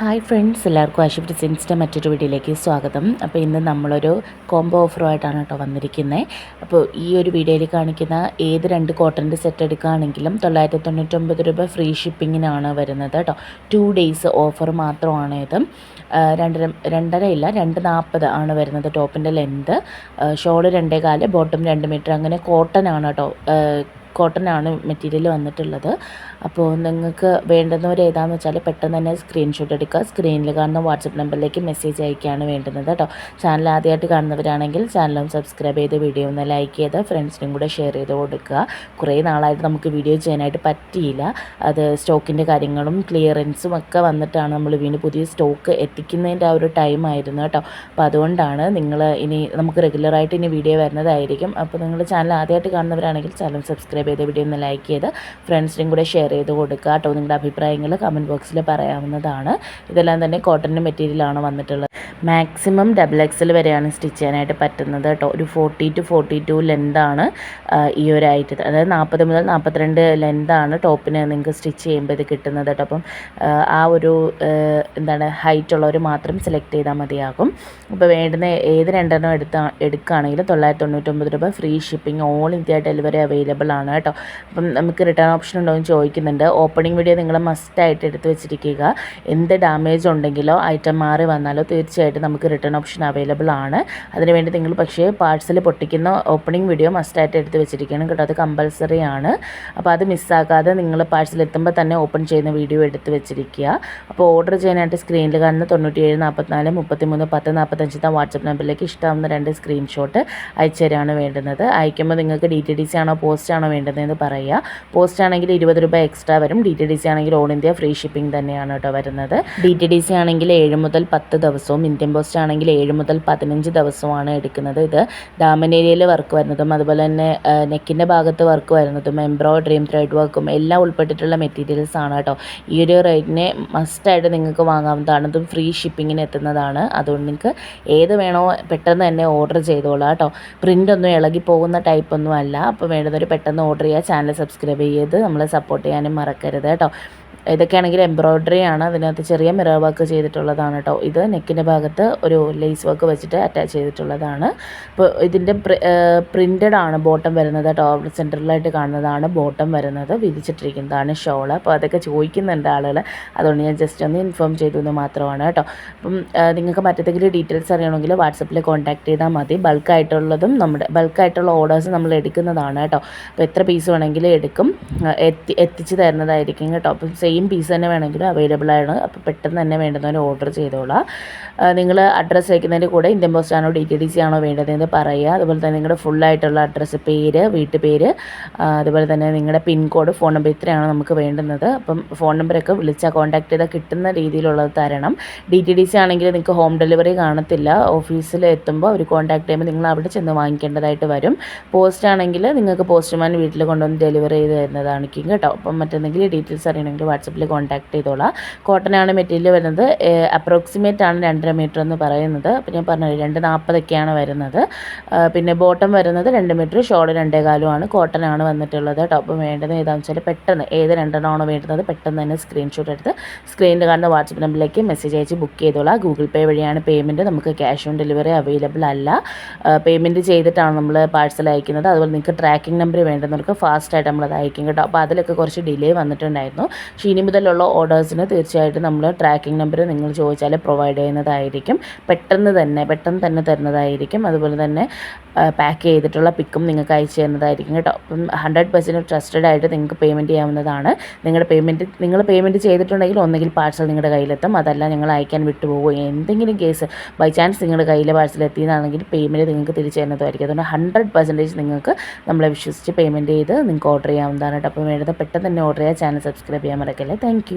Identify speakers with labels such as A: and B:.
A: Hi friends എല്ലാവർക്കും ആശുപത്രി സിൻസിന്റെ മറ്റൊരു വീഡിയോയിലേക്ക് സ്വാഗതം. അപ്പോൾ ഇന്ന് നമ്മളൊരു കോംബോ ഓഫറുമായിട്ടാണ് കേട്ടോ വന്നിരിക്കുന്നത് അപ്പോൾ ഈ ഒരു വീഡിയോയിൽ കാണിക്കുന്ന ഏത് രണ്ട് കോട്ടന്റെ സെറ്റ് എടുക്കുകയാണെങ്കിലും തൊള്ളായിരത്തി തൊണ്ണൂറ്റൊമ്പത് രൂപ ഫ്രീ ഷിപ്പിങ്ങിനാണ് വരുന്നത് കേട്ടോ. ടു ഡേയ്സ് ഓഫർ മാത്രമാണ് ഇത്. രണ്ടര രണ്ടര ഇല്ല രണ്ട് നാൽപ്പത് ആണ് വരുന്നത് ടോപ്പിന്റെ ലെന്ത് ഷോൾ രണ്ടേ കാൽ ബോട്ടം രണ്ട് മീറ്റർ അങ്ങനെ കോട്ടൺ ആണ് കേട്ടോ കോട്ടൺ ആണ് മെറ്റീരിയൽ വന്നിട്ടുള്ളത്. അപ്പോൾ നിങ്ങൾക്ക് വേണ്ടുന്നവർ ഏതാണെന്ന് വെച്ചാൽ പെട്ടെന്ന് തന്നെ സ്ക്രീൻഷോട്ട് എടുക്കുക. സ്ക്രീനിൽ കാണുന്ന വാട്സപ്പ് നമ്പറിലേക്ക് മെസ്സേജ് അയക്കുകയാണ് വേണ്ടുന്നത് കേട്ടോ ചാനൽ ആദ്യമായിട്ട് കാണുന്നവരാണെങ്കിൽ ചാനലും സബ്സ്ക്രൈബ് ചെയ്ത് വീഡിയോ ഒന്ന് ലൈക്ക് ചെയ്ത് ഫ്രണ്ട്സിനും കൂടെ ഷെയർ ചെയ്ത് കൊടുക്കുക. കുറേ നാളായിട്ട് നമുക്ക് വീഡിയോ ചെയ്യാനായിട്ട് പറ്റിയില്ല. അത് സ്റ്റോക്കിന്റെ കാര്യങ്ങളും ക്ലിയറൻസും ഒക്കെ വന്നിട്ടാണ് നമ്മൾ വീണ്ടും പുതിയ സ്റ്റോക്ക് എത്തിക്കുന്നതിന്റെ ആ ഒരു ടൈം ആയിരുന്നു കേട്ടോ അപ്പോൾ അതുകൊണ്ടാണ് നിങ്ങൾ ഇനി നമുക്ക് റെഗുലറായിട്ട് ഇനി വീഡിയോ വരുന്നതായിരിക്കും. അപ്പോൾ നിങ്ങൾ ചാനൽ ആദ്യമായിട്ട് കാണുന്നവരാണെങ്കിൽ ചാനൽ സബ്സ്ക്രൈബ് ചെയ്ത് വീഡിയോ ഒന്ന് ലൈക്ക് ചെയ്ത് ഫ്രണ്ട്സിനും കൂടെ ഷെയർ ചെയ്ത് കൊടുക്കുക കേട്ടോ. നിങ്ങളുടെ അഭിപ്രായങ്ങൾ കമന്റ് ബോക്സിൽ പറയാവുന്നതാണ്. ഇതെല്ലാം തന്നെ കോട്ടൺ മെറ്റീരിയലാണ് വന്നിട്ടുള്ളത്. മാക്സിമം ഡബിൾ എക്സൽ വരെയാണ് സ്റ്റിച്ച് ചെയ്യാനായിട്ട് പറ്റുന്നത് കേട്ടോ. ഒരു ഫോർട്ടി ടു ഫോർട്ടി ടു ലെന്താണ് ഈ ഒരു ഐറ്റം അതായത് നാൽപ്പത് മുതൽ നാൽപ്പത്തിരണ്ട് ലെന്താണ് ടോപ്പിന് നിങ്ങൾക്ക് സ്റ്റിച്ച് ചെയ്യുമ്പോൾ ഇത് കിട്ടുന്നത് കേട്ടോ. അപ്പം ആ, ആ ഒരു എന്താണ് ഹൈറ്റ് ഉള്ളവർ മാത്രം സെലക്ട് ചെയ്താൽ മതിയാകും. അപ്പോൾ വേണ്ടുന്ന ഏത് രണ്ടെണ്ണം എടുത്താ എടുക്കുകയാണെങ്കിലും തൊള്ളായിരത്തി തൊണ്ണൂറ്റൊമ്പത് രൂപ free shipping all India delivery available ആണ് കേട്ടോ. അപ്പം നമുക്ക് റിട്ടേൺ ഓപ്ഷൻ ഉണ്ടോ എന്ന് ചോദിക്കുന്നുണ്ട്. ഓപ്പണിംഗ് വീഡിയോ നിങ്ങൾ മസ്റ്റായിട്ട് എടുത്ത് വെച്ചിരിക്കുക. എന്ത് ഡാമേജ് ഉണ്ടെങ്കിലോ ഐറ്റം മാറി വന്നാലോ തീർച്ചയായിട്ടും നമുക്ക് റിട്ടേൺ ഓപ്ഷൻ അവൈലബിൾ ആണ്. അതിനുവേണ്ടി നിങ്ങൾ പക്ഷേ പാഴ്സൽ പൊട്ടിക്കുന്ന ഓപ്പണിംഗ് വീഡിയോ മസ്റ്റായിട്ട് എടുത്ത് വെച്ചിരിക്കണം കേട്ടോ അത് കമ്പൽസറി ആണ്. അപ്പോൾ അത് മിസ്സാക്കാതെ നിങ്ങൾ പാഴ്സൽ എത്തുമ്പോൾ തന്നെ ഓപ്പൺ ചെയ്യുന്ന വീഡിയോ എടുത്ത് വെച്ചിരിക്കുക. അപ്പോൾ ഓർഡർ ചെയ്യാനായിട്ട് സ്ക്രീനിൽ കാണുന്ന തൊണ്ണൂറ്റിയേഴ് നാൽപ്പത്തിനാല് മുപ്പത്തിമൂന്ന് പത്ത് നാൽപ്പത്തഞ്ചത്തെ വാട്സപ്പ് നമ്പറിലേക്ക് ഇഷ്ടമാവുന്ന രണ്ട് സ്ക്രീൻഷോട്ട് അയച്ചു തരാണ് വേണ്ടുന്നത്. അയക്കുമ്പോൾ നിങ്ങൾക്ക് ഡി ടി ഡി സി ആണോ പോസ്റ്റ് ആണോ വേണ്ടതെന്ന് പറയുക പോസ്റ്റ് ആണെങ്കിൽ ഇരുപത് രൂപ എക്സ്ട്രാ വരും. ഡി ടി ഡി സി ആണെങ്കിൽ ഓൾ ഇന്ത്യ ഫ്രീ ഷിപ്പിംഗ് തന്നെയാണ് കേട്ടോ വരുന്നത്. ഡി ടി ഡി സി ആണെങ്കിൽ ഏഴ് മുതൽ പത്ത് ദിവസവും ഇന്ത്യൻ പോസ്റ്റ് ആണെങ്കിൽ ഏഴ് മുതൽ പതിനഞ്ച് ദിവസമാണ് എടുക്കുന്നത്. ഇത് ദാമനേരിയയിൽ വർക്ക് വരുന്നതും അതുപോലെ തന്നെ നെക്കിന്റെ ഭാഗത്ത് വർക്ക് വരുന്നതും എംബ്രോയിഡറിയും ത്രെഡ് വർക്കും എല്ലാം ഉൾപ്പെട്ടിട്ടുള്ള മെറ്റീരിയൽസ് ആണ് കേട്ടോ. ഈ ഒരു റേറ്റിനെ മസ്റ്റായിട്ട് നിങ്ങൾക്ക് വാങ്ങാവുന്നതാണ്. ഇതും ഫ്രീ ഷിപ്പിങ്ങിന് എത്തുന്നതാണ്. അതുകൊണ്ട് നിങ്ങൾക്ക് ഏത് വേണോ പെട്ടെന്ന് തന്നെ ഓർഡർ ചെയ്തോളാം കേട്ടോ. പ്രിന്റ് ഒന്നും ഇളകി പോകുന്ന ടൈപ്പ് ഒന്നും അല്ല. അപ്പോൾ വേണ്ടതൊരു പെട്ടെന്ന് ഓർഡർ ചെയ്യുക. ചാനൽ സബ്സ്ക്രൈബ് ചെയ്ത് നമ്മളെ സപ്പോർട്ട് ചെയ്യാനും മറക്കരുത് കേട്ടോ. ഇതൊക്കെയാണെങ്കിൽ എംബ്രോയ്ഡറി ആണ്. അതിനകത്ത് ചെറിയ മിറർ വർക്ക് ചെയ്തിട്ടുള്ളതാണ് കേട്ടോ ഇത് നെക്കിന്റെ ഭാഗത്ത് ഒരു ലേസ് വർക്ക് വെച്ചിട്ട് അറ്റാച്ച് ചെയ്തിട്ടുള്ളതാണ്. അപ്പോൾ ഇതിന്റെ പ്രിന്റഡ് ആണ് ബോട്ടം വരുന്നത് കേട്ടോ സെന്ററിലായിട്ട് കാണുന്നതാണ് ബോട്ടം വരുന്നത്. വിരിച്ചിട്ടിരിക്കുന്നതാണ് ഷോൾ അപ്പോൾ അതൊക്കെ ചോദിക്കുന്നുണ്ട് ആളുകൾ അതുകൊണ്ട് ഞാൻ ജസ്റ്റ് ഒന്ന് ഇൻഫോം ചെയ്തു എന്ന് മാത്രമാണ് കേട്ടോ അപ്പം നിങ്ങൾക്ക് മറ്റേതെങ്കിലും ഡീറ്റെയിൽസ് അറിയണമെങ്കിൽ വാട്സപ്പിൽ കോൺടാക്ട് ചെയ്താൽ മതി. ബൾക്കായിട്ടുള്ളതും നമ്മുടെ ബൾക്കായിട്ടുള്ള ഓർഡേഴ്സ് നമ്മൾ എടുക്കുന്നതാണ് കേട്ടോ അപ്പോൾ എത്ര പീസ് വേണമെങ്കിലും എടുക്കും. എത്തി എത്തിച്ച് തരുന്നതായിരിക്കും കേട്ടോ അപ്പം സെയിം പീസ് തന്നെ വേണമെങ്കിലും അവൈലബിൾ ആണ്. അപ്പോൾ പെട്ടെന്ന് തന്നെ വേണ്ടുന്നവർ ഓർഡർ ചെയ്തോളാം. നിങ്ങൾ അഡ്രസ്സ് അയക്കുന്നതിന്റെ കൂടെ ഇന്ത്യൻ പോസ്റ്റ് ആണോ ഡി ടി ഡി സി ആണോ വേണ്ടതെന്ന് പറയുക. അതുപോലെ തന്നെ നിങ്ങളുടെ ഫുള്ളായിട്ടുള്ള അഡ്രസ്സ് പേര് വീട്ടുപേര് അതുപോലെ തന്നെ നിങ്ങളുടെ പിൻകോഡ് ഫോൺ നമ്പർ ഇത്രയാണ് നമുക്ക് വേണ്ടുന്നത്. അപ്പം ഫോൺ നമ്പറൊക്കെ വിളിച്ചാൽ കോൺടാക്ട് ചെയ്താൽ കിട്ടുന്ന രീതിയിലുള്ളത് തരണം. ഡി ടി ഡി സി ആണെങ്കിൽ നിങ്ങൾക്ക് ഹോം ഡെലിവറി കാണത്തില്ല. ഓഫീസിൽ എത്തുമ്പോൾ അവർ കോൺടാക്ട് ചെയ്യുമ്പോൾ നിങ്ങൾ അവിടെ ചെന്ന് വാങ്ങിക്കേണ്ടതായിട്ട് വരും. പോസ്റ്റ് ആണെങ്കിൽ നിങ്ങൾക്ക് പോസ്റ്റ്മാൻ വീട്ടിൽ കൊണ്ടുവന്ന് ഡെലിവറി ചെയ്ത് തരുന്നതായിരിക്കും കേട്ടോ. അപ്പം മറ്റെന്തെങ്കിലും ഡീറ്റെയിൽസ് അറിയണമെങ്കിൽ വാട്സപ്പിൽ കോൺടാക്ട് ചെയ്തോളാം. കോട്ടനാണ് മെറ്റീരിയൽ വരുന്നത്. അപ്രോക്സിമേറ്റ് ആണ് രണ്ടര മീറ്റർ എന്ന് പറയുന്നത്. അപ്പോൾ ഞാൻ പറഞ്ഞത് രണ്ട് നാൽപ്പതൊക്കെയാണ് വരുന്നത്. പിന്നെ ബോട്ടം വരുന്നത് രണ്ട് മീറ്റർ ഷോർട്ട് രണ്ടേ കാലുമാണ് കോട്ടനാണ് വന്നിട്ടുള്ളത് കേട്ടോ. അപ്പം വേണ്ടത് ഏതാണെന്ന് വെച്ചാൽ പെട്ടെന്ന് ഏത് രണ്ടെണ്ണമാണോ വേണ്ടുന്നത് പെട്ടെന്ന് തന്നെ സ്ക്രീൻഷോട്ട് എടുത്ത് സ്ക്രീനിൽ കാണുന്ന വാട്സപ്പ് നമ്പറിലേക്ക് മെസ്സേജ് അയച്ച് ബുക്ക് ചെയ്തോളാം. ഗൂഗിൾ പേ വഴിയാണ് പേയ്മെന്റ് നമുക്ക് ക്യാഷ് ഓൺ ഡെലിവറി അവൈലബിൾ അല്ല. പേയ്മെന്റ് ചെയ്തിട്ടാണ് നമ്മൾ പാഴ്സൽ അയക്കുന്നത്. അതുപോലെ നിങ്ങൾക്ക് ട്രാക്കിംഗ് നമ്പർ വേണ്ടുന്നവർക്ക് ഫാസ്റ്റായിട്ട് നമ്മളത് അയക്കും കേട്ടോ. അപ്പോൾ അതിലൊക്കെ കുറച്ച് ഡിലേ വന്നിട്ടുണ്ടായിരുന്നു. പക്ഷേ ഇനി മുതലുള്ള ഓർഡേഴ്സിന് തീർച്ചയായിട്ടും നമ്മൾ ട്രാക്കിംഗ് നമ്പർ നിങ്ങൾ ചോദിച്ചാൽ പ്രൊവൈഡ് ചെയ്യുന്നതായിരിക്കും. പെട്ടെന്ന് തന്നെ പെട്ടെന്ന് തന്നെ തരുന്നതായിരിക്കും. അതുപോലെ തന്നെ പാക്ക് ചെയ്തിട്ടുള്ള പിക്കും നിങ്ങൾക്ക് അയച്ചു തരുന്നതായിരിക്കും കേട്ടോ. അപ്പം ഹൺഡ്രഡ് പെർസെന്റ് ട്രസ്റ്റഡ് ആയിട്ട് നിങ്ങൾക്ക് പേയ്മെന്റ് ചെയ്യാവുന്നതാണ്. നിങ്ങളുടെ പേയ്മെന്റ് നിങ്ങൾ പേയ്മെന്റ് ചെയ്തിട്ടുണ്ടെങ്കിൽ ഒന്നെങ്കിൽ പാഴ്സൽ നിങ്ങളുടെ കയ്യിലെത്തും. അതല്ല ഞങ്ങൾ അയക്കാൻ വിട്ടുപോകും. എന്തെങ്കിലും കേസ് ബൈ ചാൻസ് നിങ്ങളുടെ കയ്യിൽ പാഴ്സൽ എത്തിയതാണെങ്കിൽ പേയ്മെന്റ് നിങ്ങൾക്ക് തിരിച്ചു തരുന്നതായിരിക്കും. അതുകൊണ്ട് ഹൺഡ്രഡ് പെർസെന്റേജ് നിങ്ങൾക്ക് നമ്മളെ വിശ്വസിച്ച് പേയ്മെന്റ് ചെയ്ത് നിങ്ങൾക്ക് ഓർഡർ ചെയ്യാവുന്നതാണ് കേട്ടോ. അപ്പോൾ വേണ്ടത് പെട്ടെന്ന് തന്നെ ഓർഡർ ചെയ്യുക ചാനൽ സബ്സ്ക്രൈബ് ചെയ്യാൻ മറക്കല്ലേ. താങ്ക്